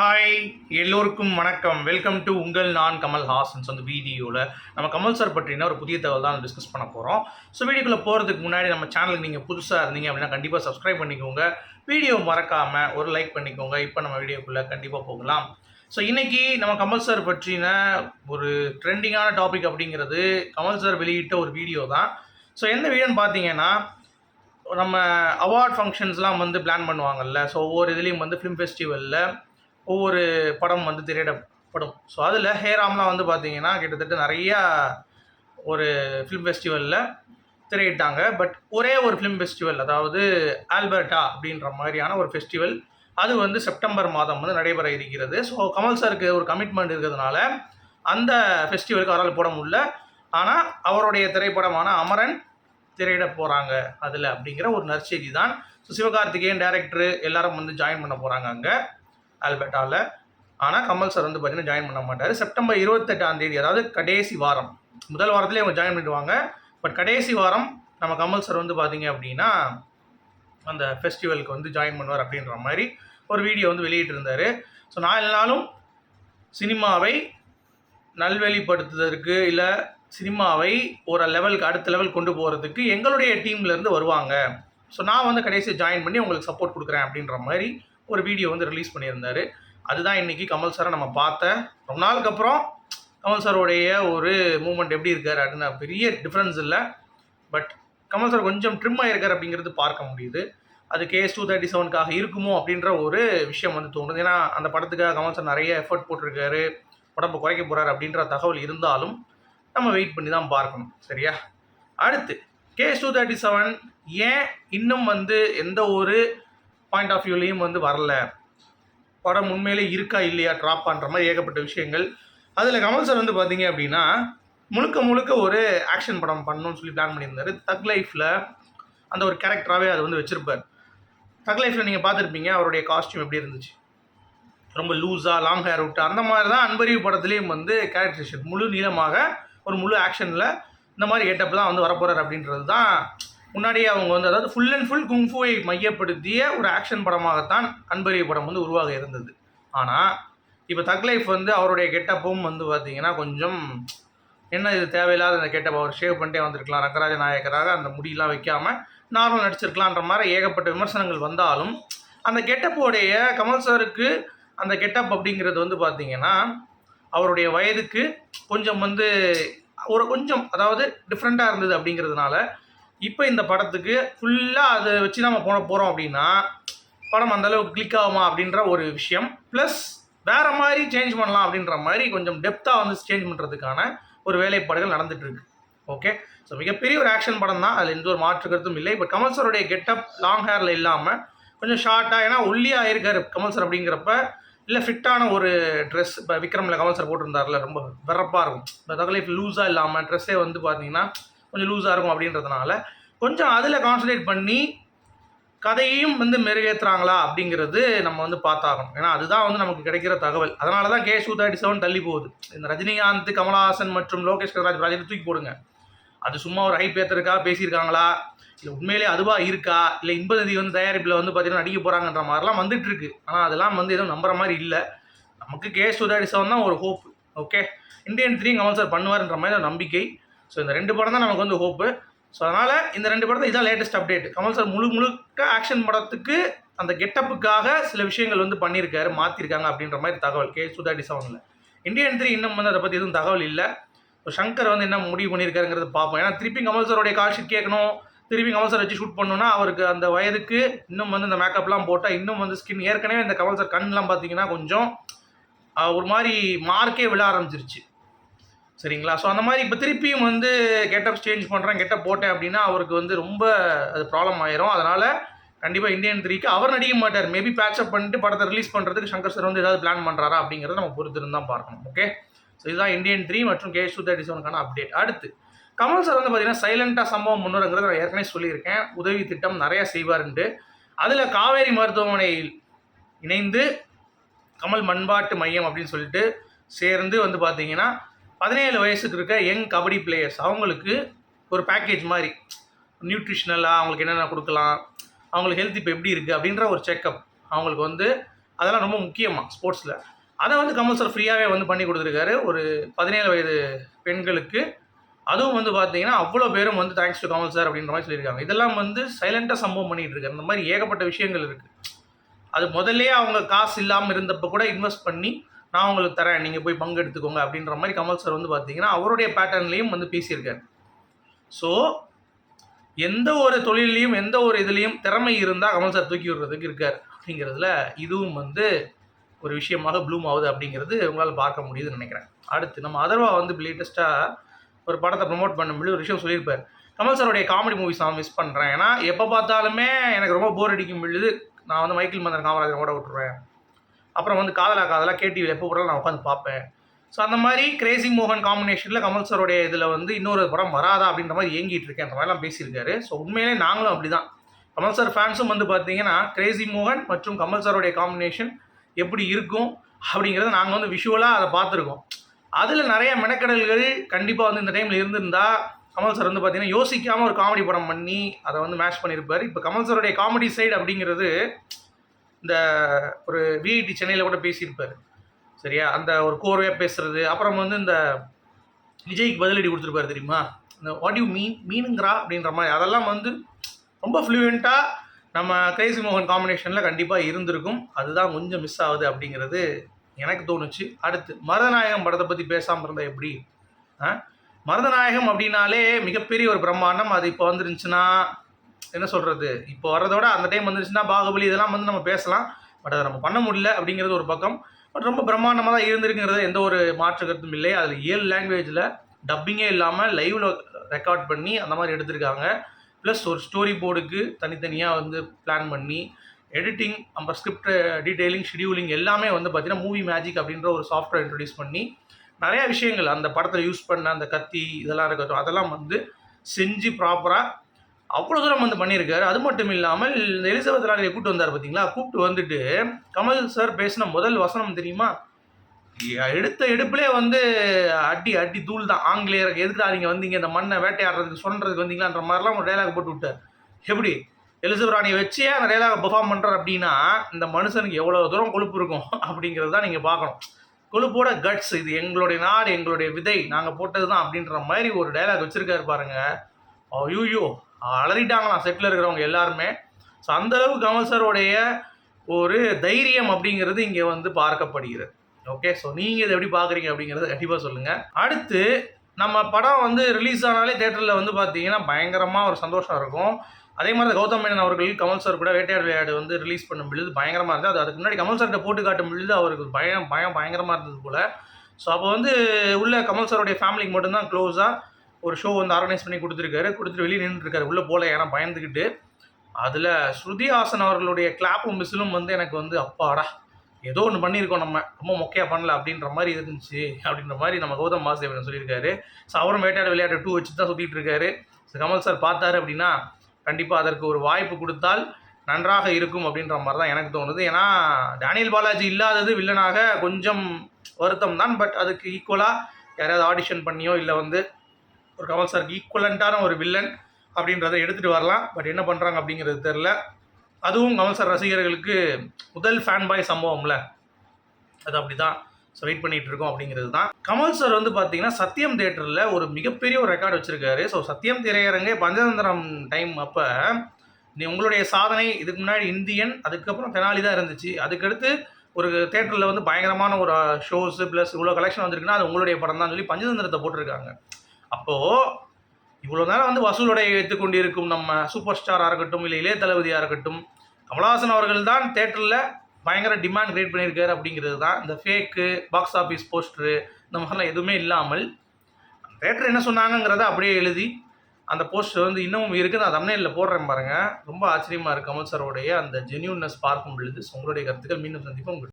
Hi எல்லோருக்கும் வணக்கம். Welcome to உங்கள் நான் கமல் ஹாசன்ஸ் அந்த வீடியோவில் நம்ம கமல் சார் பற்றின ஒரு புதிய தகவல் தான் டிஸ்கஸ் பண்ண போகிறோம் ஸோ வீடியோக்குள்ளே போகிறதுக்கு முன்னாடி நம்ம சேனலுக்கு நீங்கள் புதுசாக இருந்தீங்க அப்படின்னா கண்டிப்பாக சப்ஸ்கிரைப் பண்ணிக்கோங்க. வீடியோ மறக்காமல் ஒரு லைக் பண்ணிக்கோங்க. இப்போ நம்ம வீடியோக்குள்ளே கண்டிப்பாக போகலாம். ஸோ இன்றைக்கி நம்ம கமல் சார் பற்றின ஒரு ட்ரெண்டிங்கான டாபிக் அப்படிங்கிறது கமல் சார் வெளியிட்ட ஒரு வீடியோ தான். ஸோ எந்த வீடியோன்னு பார்த்தீங்கன்னா நம்ம அவார்ட் ஃபங்க்ஷன்ஸ்லாம் வந்து பிளான் பண்ணுவாங்கல்ல. ஸோ ஒவ்வொரு இதுலேயும் வந்து ஃபிலிம் ஃபெஸ்டிவலில் ஒவ்வொரு படம் வந்து திரையிடப்படும். ஸோ அதில் ஹேராம்லாம் வந்து பார்த்தீங்கன்னா கிட்டத்தட்ட நிறையா ஒரு ஃபிலிம் ஃபெஸ்டிவலில் திரையிட்டாங்க. பட் ஒரே ஒரு ஃபிலிம் ஃபெஸ்டிவல் அதாவது ஆல்பர்ட்டா அப்படின்ற மாதிரியான ஒரு ஃபெஸ்டிவல் அது வந்து செப்டம்பர் மாதம் வந்து நடைபெற இருக்கிறது. ஸோ கமல் சாருக்கு ஒரு கமிட்மெண்ட் இருக்கிறதுனால அந்த ஃபெஸ்டிவலுக்கு அவரால் போட முடியல. ஆனால் அவருடைய திரைப்படமான அமரன் திரையிட போகிறாங்க அதில் அப்படிங்கிற ஒரு நற்செய்தி தான். ஸோ சிவகார்த்திகேயன் டேரக்டரு எல்லாரும் வந்து ஜாயின் பண்ண போகிறாங்க அங்கே. ஆல்பர்ட்டாவில் ஆனால் கமல் சார் வந்து பார்த்தீங்கன்னா ஜாயின் பண்ண மாட்டார். செப்டம்பர் இருபத்தெட்டாம் தேதி அதாவது கடைசி வாரம். முதல் வாரத்துலேயே அவங்க ஜாயின் பண்ணிடுவாங்க. பட் கடைசி வாரம் நம்ம கமல் சார் வந்து பார்த்தீங்க அப்படின்னா அந்த ஃபெஸ்டிவலுக்கு வந்து ஜாயின் பண்ணுவார் அப்படின்ற மாதிரி ஒரு வீடியோ வந்து வெளியிட்டிருந்தார். ஸோ நான் இல்லைனாலும் சினிமாவை நல்வெளிப்படுத்துவதற்கு இல்லை சினிமாவை ஒரு லெவலுக்கு அடுத்த லெவல் கொண்டு போகிறதுக்கு எங்களுடைய டீம்லேருந்து வருவாங்க. ஸோ நான் வந்து கடைசி ஜாயின் பண்ணி உங்களுக்கு சப்போர்ட் கொடுக்குறேன் அப்படின்ற மாதிரி ஒரு வீடியோ வந்து ரிலீஸ் பண்ணியிருந்தார். அதுதான் இன்றைக்கி கமல் சாரை நம்ம பார்த்தேன். ரொம்ப நாளுக்கு அப்புறம் கமல் சாருடைய ஒரு மூமெண்ட் எப்படி இருக்கார் அப்படின்னு பெரிய டிஃப்ரென்ஸ் இல்லை. பட் கமல் சார் கொஞ்சம் ட்ரிம் ஆகிருக்கார் அப்படிங்கிறது பார்க்க முடியுது. அது கேஎஸ் டூ தேர்ட்டி செவனுக்காக இருக்குமோ அப்படின்ற ஒரு விஷயம் வந்து தோணுது. ஏன்னா அந்த படத்துக்காக கமல் சார் நிறைய எஃபர்ட் போட்டிருக்காரு. உடம்பு குறைக்க போகிறாரு அப்படின்ற தகவல் இருந்தாலும் நம்ம வெயிட் பண்ணி தான் பார்க்கணும். சரியா? அடுத்து கேஎஸ் டூ தேர்ட்டி செவன் ஏன் இன்னும் வந்து எந்த ஒரு பாயிண்ட் ஆஃப் வியூலையும் வந்து வரல. படம் உண்மையிலே இருக்கா இல்லையா ட்ராப் பண்ணுற மாதிரி ஏகப்பட்ட விஷயங்கள். அதில் கமல் சார் வந்து பார்த்தீங்க அப்படின்னா முழுக்க முழுக்க ஒரு ஆக்ஷன் படம் பண்ணணும்னு சொல்லி பிளான் பண்ணியிருந்தாரு. தக் லைஃப்பில் அந்த ஒரு கேரக்டராகவே அதை வந்து வச்சுருப்பார். தக் லைஃப்பில் நீங்கள் பார்த்துருப்பீங்க அவருடைய காஸ்டியூம் எப்படி இருந்துச்சு? ரொம்ப லூஸாக லாங் ஹேர் விட்டு அந்த மாதிரி தான் அன்பறிவு படத்துலேயும் வந்து கேரக்டரைசேஷன் முழு நீளமாக ஒரு முழு ஆக்ஷனில் இந்த மாதிரி கெட்டப் தான் வந்து வரப்போகிறார் அப்படின்றது தான் முன்னாடியே அவங்க வந்து அதாவது ஃபுல் அண்ட் ஃபுல் குங்ஃபுவை மையப்படுத்திய ஒரு ஆக்ஷன் படமாகத்தான் அன்பரிய படம் வந்து உருவாக இருந்தது. ஆனால் இப்போ தக் லைஃப் வந்து அவருடைய கெட்டப்பும் வந்து பார்த்தீங்கன்னா கொஞ்சம் என்ன இது தேவையில்லாத அந்த கெட்டப் அவர் ஷேவ் பண்ணிட்டே வந்திருக்கலாம் ரங்கராஜ நாயக்கராக அந்த முடியெல்லாம் வைக்காமல் நார்மல் நடிச்சிருக்கலான்ற மாதிரி ஏகப்பட்ட விமர்சனங்கள் வந்தாலும் அந்த கெட்டப்போடைய கமல் சாருக்கு அந்த கெட்டப் அப்படிங்கிறது வந்து பார்த்தீங்கன்னா அவருடைய வயதுக்கு கொஞ்சம் வந்து ஒரு கொஞ்சம் அதாவது டிஃப்ரெண்ட்டாக இருந்தது அப்படிங்கிறதுனால இப்போ இந்த படத்துக்கு ஃபுல்லாக அதை வச்சு நம்ம போன போகிறோம் அப்படின்னா படம் அந்தளவுக்கு கிளிக் ஆகுமா அப்படின்ற ஒரு விஷயம். ப்ளஸ் வேறு மாதிரி சேஞ்ச் பண்ணலாம் அப்படின்ற மாதிரி கொஞ்சம் டெப்த்தாக வந்து சேஞ்ச் பண்ணுறதுக்கான ஒரு வேலைப்பாடுகள் நடந்துகிட்ருக்கு ஓகே ஸோ மிகப்பெரிய ஒரு ஆக்ஷன் படம் தான். அதில் எந்த ஒரு மாற்று கருத்தும் இல்லை. பட் கமல் சருடைய கெட்டப் லாங் ஹேரில் இல்லாமல் கொஞ்சம் ஷார்ட்டாக ஏன்னா ஒல்லியாக இருக்கார் கமல் சார் அப்படிங்கிறப்ப இல்லை ஃபிட்டான ஒரு ட்ரெஸ் இப்போ விக்ரமில் கமல் சார் போட்டிருந்தார்ல ரொம்ப வெறப்பாக இருக்கும். இப்போ தகலைஃப் லூஸாக இல்லாமல் ட்ரெஸ்ஸே வந்து பார்த்தீங்கன்னா கொஞ்சம் லூஸாக இருக்கும் அப்படின்றதுனால கொஞ்சம் அதில் கான்சன்ட்ரேட் பண்ணி கதையையும் வந்து மெருகேற்றுறாங்களா அப்படிங்கிறது நம்ம வந்து பார்த்தாகணும். ஏன்னா அதுதான் வந்து நமக்கு கிடைக்கிற தகவல். அதனால தான் கே டூ தேர்ட்டி செவன் தள்ளி போகுது. இந்த ரஜினிகாந்த் கமலஹாசன் மற்றும் லோகேஷ் கனராஜ் ப்ராஜெக்ட் தூக்கி போடுங்க. அது சும்மா ஒரு ஹைப் ஏற்றிருக்கா பேசியிருக்காங்களா? இல்லை உண்மையிலே அதுவாக இருக்கா? இல்லை இன்பநதி வந்து தயாரிப்பில் வந்து பார்த்தீங்கன்னா நடிக்க போகிறாங்கன்ற மாதிரிலாம் வந்துட்டுருக்கு. ஆனால் அதெல்லாம் வந்து எதுவும் நம்புற மாதிரி இல்லை. நமக்கு கே டூ தேர்ட்டி செவன் தான் ஒரு hope okay Indian three Kamal sir பண்ணுவார்ன்ற மாதிரி ஒரு நம்பிக்கை. ஸோ இந்த ரெண்டு படம் தான் நமக்கு வந்து ஹோப்பு ஸோ அதனால் இந்த ரெண்டு படத்தை இதான் லேட்டஸ்ட் அப்டேட் கமல் சார் முழு முழுக்க ஆக்ஷன் படத்துக்கு அந்த கெட்டப்புக்காக சில விஷயங்கள் வந்து பண்ணியிருக்காரு மாற்றிருக்காங்க அப்படின்ற மாதிரி தகவல். கே சுதா டிசவனில் இந்தியன் த்ரீ இன்னும் வந்து அதை பற்றி எதுவும் தகவல் இல்லை. ஸோ சங்கர் வந்து என்ன முடிவு பண்ணியிருக்காருங்கிறது பார்ப்போம். ஏன்னா திருப்பி கமல் சாரோடைய கால்ஷீட் கேட்கணும். திருப்பி கமல் சார் வச்சு ஷூட் பண்ணணும்னா அவருக்கு அந்த வயதுக்கு இன்னும் வந்து இந்த மேக்கப்லாம் போட்டால் இன்னும் வந்து ஸ்கின் ஏற்கனவே இந்த கமல் சார் கண்லாம் பார்த்தீங்கன்னா கொஞ்சம் ஒரு மாதிரி மார்க்கே விழ ஆரம்பிச்சிருச்சு. சரிங்களா? ஸோ அந்த மாதிரி இப்போ திருப்பியும் வந்து கெட்டப் சேஞ்ச் பண்ணுறேன் கெட்டப் போட்டேன் அப்படின்னா அவருக்கு வந்து ரொம்ப அது ப்ராப்ளம் ஆயிரும். அதனால் கண்டிப்பாக இந்தியன் த்ரீக்கு அவர் நடிக்க மாட்டார். மேபி பேட்சப் பண்ணிட்டு படத்தை ரிலீஸ் பண்ணுறதுக்கு சங்கர் சார் வந்து ஏதாவது பிளான் பண்ணுறாரா அப்படிங்கிறத நம்ம பொறுத்திருந்து தான் பார்க்கணும். ஓகே ஸோ இதுதான் இந்தியன் த்ரீ மற்றும் கே டூ தேர்ட்டி செவனுக்கான அப்டேட் அடுத்து கமல் சார் வந்து பார்த்தீங்கன்னா சைலண்டாக சம்பவம் முன்னுறங்கிறத நான் ஏற்கனவே சொல்லியிருக்கேன். உதவி திட்டம் நிறையா செய்வாருன்ட்டு. அதில் காவேரி மருத்துவமனையில் இணைந்து கமல் மண்பாட்டு மையம் அப்படின்னு சொல்லிட்டு சேர்ந்து வந்து பார்த்தீங்கன்னா பதினேழு வயசுக்கு இருக்க யங் கபடி பிளேயர்ஸ் அவங்களுக்கு ஒரு பேக்கேஜ் மாதிரி. நியூட்ரிஷனலாக அவங்களுக்கு என்னென்ன கொடுக்கலாம் அவங்களுக்கு ஹெல்த் இப்போ எப்படி இருக்குது அப்படின்ற ஒரு செக்கப் அவங்களுக்கு வந்து அதெல்லாம் ரொம்ப முக்கியமாக ஸ்போர்ட்ஸில் அதை வந்து கமல் ஃப்ரீயாகவே வந்து பண்ணி கொடுத்துருக்காரு ஒரு பதினேழு வயது பெண்களுக்கு. அதுவும் வந்து பார்த்தீங்கன்னா அவ்வளோ பேரும் வந்து தேங்க்ஸ் டு கமல் சார் அப்படின்ற மாதிரி சொல்லியிருக்காங்க. இதெல்லாம் வந்து சைலண்ட்டாக சம்பவம் பண்ணிகிட்டு இருக்காரு. இந்த மாதிரி ஏகப்பட்ட விஷயங்கள் இருக்குது அது முதல்ல அவங்க காசு இல்லாமல் இருந்தப்போ கூட இன்வெஸ்ட் பண்ணி நான் உங்களுக்கு தரேன் நீங்கள் போய் பங்கு எடுத்துக்கோங்க அப்படின்ற மாதிரி கமல் சார் வந்து பார்த்தீங்கன்னா அவருடைய பேட்டர்ன்லேயும் வந்து பேசியிருக்காரு. ஸோ எந்த ஒரு தொழிலையும் எந்த ஒரு இதுலேயும் திறமை இருந்தால் கமல் சார் தூக்கி விடுறதுக்கு இருக்கார். அப்படிங்கிறதுல இதுவும் வந்து ஒரு விஷயமாக ப்ளூம் ஆகுது அப்படிங்கிறது உங்களால் பார்க்க முடியுதுன்னு நினைக்கிறேன். அடுத்து நம்ம அதர்வா வந்து லேட்டஸ்ட்டாக ஒரு படத்தை ப்ரமோட் பண்ணும்போது ஒரு விஷயம் சொல்லியிருப்பார். கமல் சாருடைய காமெடி மூவிஸ் நான் மிஸ் பண்ணுறேன் ஏன்னா எப்போ பார்த்தாலுமே எனக்கு ரொம்ப போர் அடிக்கும் பொழுது நான் வந்து மைக்கேல் மந்தன் காமராஜரை ஓட விட்டுருவேன். அப்புறம் வந்து காதலா காதலா கேடிவியில் எப்போ போட்டாலும் நான் உட்காந்து பார்ப்பேன். ஸோ அந்த மாதிரி கிரேசி மோகன் காம்பினேஷனில் கமல் சாரோடைய இதில் வந்து இன்னொரு படம் வராதா அப்படின்ற மாதிரி ஏங்கிட்டு இருக்கேன். அந்த மாதிரிலாம் பேசியிருக்காரு. ஸோ உண்மையிலே நாங்களும் அப்படி தான் கமல் சார் ஃபேன்ஸும் வந்து பார்த்தீங்கன்னா கிரேசி மோகன் மற்றும் கமல் சாரோடைய காம்பினேஷன் எப்படி இருக்கும் அப்படிங்கிறத நாங்கள் வந்து விஷுவலாக அதை பார்த்துருக்கோம். அதில் நிறைய மெனக்கடல்கள் கண்டிப்பாக வந்து இந்த டைமில் இருந்திருந்தா கமல் சார் வந்து பார்த்தீங்கன்னா யோசிக்காமல் ஒரு காமெடி படம் பண்ணி அதை வந்து மேட்ச் பண்ணியிருப்பார். இப்போ கமல் சாருடைய காமெடி சைடு அப்படிங்கிறது இந்த ஒரு விஐடி சென்னையில் கூட பேசியிருப்பார். சரியா? அந்த ஒரு கோர்வையாக பேசுகிறது அப்புறம் வந்து இந்த விஜய்க்கு பதிலடி கொடுத்துருப்பாரு தெரியுமா? இந்த வாட் யூ மீன் மீனுங்கிறா அப்படின்ற மாதிரி. அதெல்லாம் வந்து ரொம்ப ஃப்ளூயண்ட்டாக நம்ம கிரேசி மோகன் காம்பினேஷனில் கண்டிப்பாக இருந்திருக்கும். அதுதான் கொஞ்சம் மிஸ் ஆகுது அப்படிங்கிறது எனக்கு தோணுச்சு. அடுத்து மருதநாயகம் படத்தை பற்றி பேசாமல் இருந்தால் எப்படி? மருதநாயகம் அப்படின்னாலே மிகப்பெரிய ஒரு பிரம்மாண்டம். அது இப்போ வந்துருந்துச்சுன்னா என்ன சொல்கிறது இப்போ வர்றதோட அந்த டைம் வந்துருச்சுன்னா பாகுபலி இதெல்லாம் வந்து நம்ம பேசலாம். பட் அதை நம்ம பண்ண முடியல அப்படிங்கிறது ஒரு பக்கம். பட் ரொம்ப பிரம்மாண்டமாக தான் இருந்திருக்குங்கிறது எந்த ஒரு மாற்று கருத்தும் இல்லை. அதில் ஏழு லாங்குவேஜில் டப்பிங்கே இல்லாமல் லைவில் ரெக்கார்ட் பண்ணி அந்த மாதிரி எடுத்திருக்காங்க. ப்ளஸ் ஒரு ஸ்டோரி போர்டுக்கு தனித்தனியாக வந்து பிளான் பண்ணி எடிட்டிங் நம்ம ஸ்கிரிப்ட் டீட்டெயிலிங் ஷெடியூலிங் எல்லாமே வந்து பார்த்தீங்கன்னா மூவி மேஜிக் அப்படின்ற ஒரு சாஃப்ட்வேர் இன்ட்ரடியூஸ் பண்ணி நிறையா விஷயங்கள் அந்த படத்தில் யூஸ் பண்ண அந்த கத்தி இதெல்லாம் இருக்கட்டும் அதெல்லாம் வந்து செஞ்சு ப்ராப்பராக அவ்வளோ தூரம் வந்து பண்ணியிருக்காரு. அது மட்டும் இல்லாமல் இந்த எலிசபெத் ராணியை கூப்பிட்டு வந்தார் பார்த்தீங்களா கூப்பிட்டு வந்துட்டு கமல் சார் பேசின முதல் வசனம் தெரியுமா? எடுத்த எடுப்புலே வந்து அடி அடி தூள் தான். ஆங்கிலேயருக்கு எதுக்குடா நீங்கள் வந்தீங்க? இந்த மண்ணை வேட்டையாடுறதுக்கு சொல்கிறதுக்கு வந்தீங்களான்ற மாதிரிலாம் ஒரு டைலாக் போட்டு விட்டார். எப்படி? எலிசபெத் ராணியை வச்சே அந்த டைலாக் பெர்ஃபார்ம் பண்ணுறார் அப்படின்னா இந்த மனுஷனுக்கு எவ்வளோ தூரம் கொழுப்பு இருக்கும்? அப்படிங்கிறது தான் நீங்கள் பார்க்கணும். கொழுப்போட கட்ஸ் இது எங்களுடைய நாடு எங்களுடைய விதை நாங்கள் போட்டது தான் அப்படின்ற மாதிரி ஒரு டைலாக் வச்சுருக்காரு பாருங்கள் ஐயோ அலறிட்டாங்களாம் செட்டில் இருக்கிறவங்க எல்லாருமே. ஸோ அந்தளவு கமல் சாரோடைய ஒரு தைரியம் அப்படிங்கிறது இங்கே வந்து பார்க்கப்படுகிறது. ஓகே ஸோ நீங்கள் இதை எப்படி பார்க்குறீங்க அப்படிங்கிறத கண்டிப்பாக சொல்லுங்கள் அடுத்து நம்ம படம் வந்து ரிலீஸ் ஆனாலே தேட்டரில் வந்து பார்த்தீங்கன்னா பயங்கரமாக ஒரு சந்தோஷம் இருக்கும். அதே மாதிரி கௌதம் மேனன் அவர்கள் கமல் சார் கூட வேட்டையாடு விளையாடு வந்து ரிலீஸ் பண்ணும் பொழுது பயங்கரமாக இருந்தது. அது அதுக்கு முன்னாடி கமல் சார்கிட்ட போட்டு காட்டும் பொழுது அவருக்கு பயம் பயம் பயங்கரமாக இருந்தது போல். ஸோ அப்போ வந்து உள்ள கமல் சாருடைய ஃபேமிலிக்கு மட்டும்தான் க்ளோஸாக ஒரு ஷோ வந்து ஆர்கனைஸ் பண்ணி கொடுத்துருக்காரு. கொடுத்துட்டு வெளியே நின்றுருக்காரு உள்ளே போல ஏன்னா பயந்துக்கிட்டு அதில் ஸ்ருதி ஹாசன் அவர்களுடைய கிளாப்பும் மிஸ்லும் வந்து எனக்கு வந்து அப்பாடா ஏதோ ஒன்று பண்ணியிருக்கோம் நம்ம. ரொம்ப மொக்கையாக பண்ணல அப்படின்ற மாதிரி இருந்துச்சு. அப்படின்ற மாதிரி நம்ம கௌதம் வாசுதேவன் சொல்லியிருக்காரு. ஸோ அவரும் வேட்டையாடு விளையாட்டு டூ வச்சு தான் சுற்றிட்டு இருக்காரு ஸோ கமல் சார் பார்த்தாரு அப்படின்னா கண்டிப்பாக அதற்கு ஒரு வாய்ப்பு கொடுத்தால் நன்றாக இருக்கும் அப்படின்ற மாதிரி தான் எனக்கு தோணுது. ஏன்னா டேனியல் பாலாஜி இல்லாதது வில்லனாக கொஞ்சம் வருத்தம் தான் பட் அதுக்கு ஈக்குவலாக யாராவது ஆடிஷன் பண்ணியோ இல்லை வந்து ஒரு கமல் சாருக்கு ஈக்குவலண்ட்டான ஒரு வில்லன் அப்படின்றத எடுத்துகிட்டு வரலாம். பட் என்ன பண்ணுறாங்க அப்படிங்கிறது தெரில அதுவும் கமல் சார் ரசிகர்களுக்கு முதல் ஃபேன் பாய் சம்பவம்ல. அது அப்படி தான் ஸோ வெயிட் பண்ணிகிட்டு இருக்கோம் அப்படிங்கிறது தான். கமல் சார் வந்து பார்த்தீங்கன்னா சத்யம் தேட்டரில் ஒரு மிகப்பெரிய ஒரு ரெக்கார்டு வச்சுருக்காரு. ஸோ சத்யம் திரையரங்கே பஞ்சதந்திரம் டைம் அப்போ நீ உங்களுடைய சாதனை இதுக்கு முன்னாடி இந்தியன் அதுக்கப்புறம் தெனாலி தான் இருந்துச்சு. அதுக்கடுத்து ஒரு தேட்டரில் வந்து பயங்கரமான ஒரு ஷோஸு ப்ளஸ் இவ்வளோ கலெக்ஷன் வந்திருக்குன்னா அது உங்களுடைய படம் தான் சொல்லி பஞ்சதந்திரத்தை போட்டிருக்காங்க. அப்போது இவ்வளோ நேரம் வந்து வசூலுடைய வைத்துக் கொண்டிருக்கும் நம்ம சூப்பர் ஸ்டாராக இருக்கட்டும் இல்லை இளைய தளபதியாக இருக்கட்டும் கமலஹாசன் அவர்கள் தான் தேட்டரில் பயங்கர டிமாண்ட் கிரியேட் பண்ணியிருக்காரு அப்படிங்கிறது தான் இந்த ஃபேக்கு பாக்ஸ் ஆஃபீஸ் போஸ்டரு இந்த மாதிரிலாம் எதுவுமே இல்லாமல் தேட்டர் என்ன சொன்னாங்கங்கிறத அப்படியே எழுதி அந்த போஸ்டர் வந்து இன்னமும் இருக்குது. நான் தமிழில் போடுறேன் பாருங்கள் ரொம்ப ஆச்சரியமாக இருக்குது கமல் சாரோடைய அந்த ஜென்யூன்னஸ் பார்க்கும் பொழுது. உங்களுடைய கருத்துக்கள் மீண்டும் சந்திப்போம்.